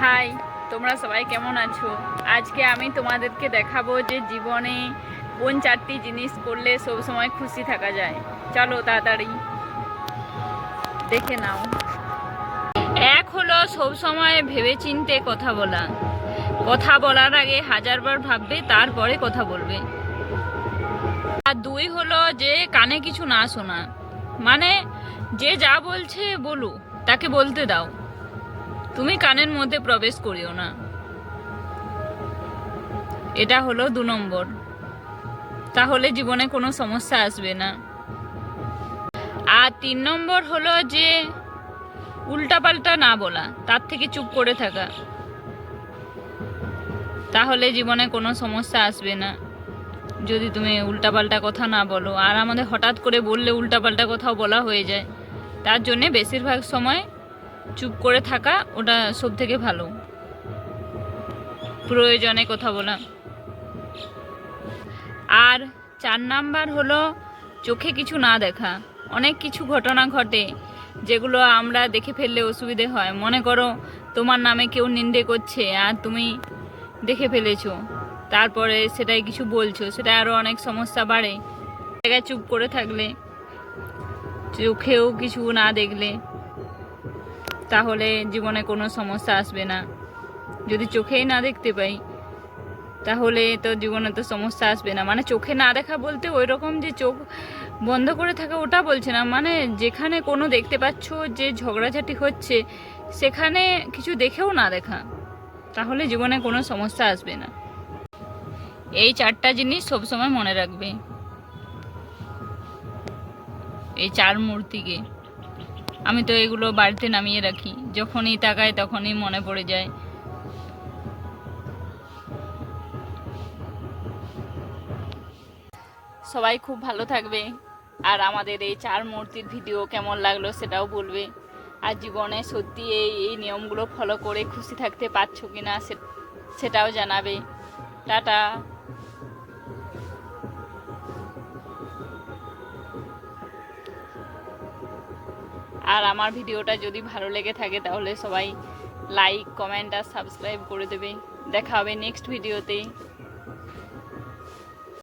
High, তোমরা সবাই কেমন আছো? আজকে আমি তোমাদেরকে দেখাবো যে জীবনে কোন চারটি জিনিস করলে সব সময় খুশি থাকা যায়। চলো তাড়াতাড়ি দেখে নাও। এক হলো সব সময় ভেবে চিনতে কথা বলা। কথা বলার আগে হাজারবার ভাববে, তারপরে কথা বলবে। আর দুই হলো যে কানে কিছু না শোনা। মানে যে যা বলছে বলু তাকে বলতে দাও। তুমি কানের মধ্যে প্রবেশ করিও না। এটা হলো দু নম্বর। তাহলে জীবনে কোনো সমস্যা আসবে না। আর তিন নম্বর হলো যে, উল্টাপাল্টা না বলা, তার থেকে চুপ করে থাকা। তাহলে জীবনে কোনো সমস্যা আসবে না। যদি তুমি উল্টাপাল্টা কথা না বলো, আর আমাদের হঠাৎ করে বললে উল্টাপাল্টা কথাও বলা হয়ে যায়, তার জন্যে বেশিরভাগ সময় চুপ করে থাকা ওটা সব থেকে ভালো। প্রয়োজনে কথা বলা। আর চার নাম্বার হলো, চোখে কিছু না দেখা। অনেক কিছু ঘটনা ঘটে, যেগুলো আমরা দেখে ফেললে অসুবিধে হয়। মনে করো, তোমার নামে কেউ নিন্দে করছে আর তুমি দেখে ফেলেছো। তারপরে সেটাই কিছু বলছো, সেটা আরও অনেক সমস্যা বাড়ে। জায়গায় চুপ করে থাকলে, চোখেও কিছু না দেখলে তাহলে জীবনে কোনো সমস্যা আসবে না। যদি চোখেই না দেখতে পাই, তাহলে তো জীবনে তো সমস্যা আসবে না। মানে চোখে না দেখা বলতে ওই রকম যে চোখ বন্ধ করে থাকা ওটা বলছে না। মানে যেখানে কোনো দেখতে পাচ্ছ যে ঝগড়াঝাটি হচ্ছে, সেখানে কিছু দেখেও না দেখা। তাহলে জীবনে কোনো সমস্যা আসবে না। এই চারটা জিনিস সবসময় মনে রাখবে। এই চার মূর্তিকে। আমি তো এগুলো বাড়িতে নামিয়ে রাখি। যখনই তাকাই তখনই মনে পড়ে যায়। সবাই খুব ভালো থাকবে। আর আমাদের এই চার মূর্তির ভিডিও কেমন লাগল সেটাও বলবে। আর জীবনে সত্যি এই এই নিয়মগুলো ফলো করে খুশি থাকতে পারছ কি না সেটাও জানাবে। টাটা। আর আমার ভিডিওটা যদি ভালো লেগে থাকে তাহলে সবাই লাইক কমেন্ট আর সাবস্ক্রাইব করে দেবে। দেখা হবে নেক্সট ভিডিওতে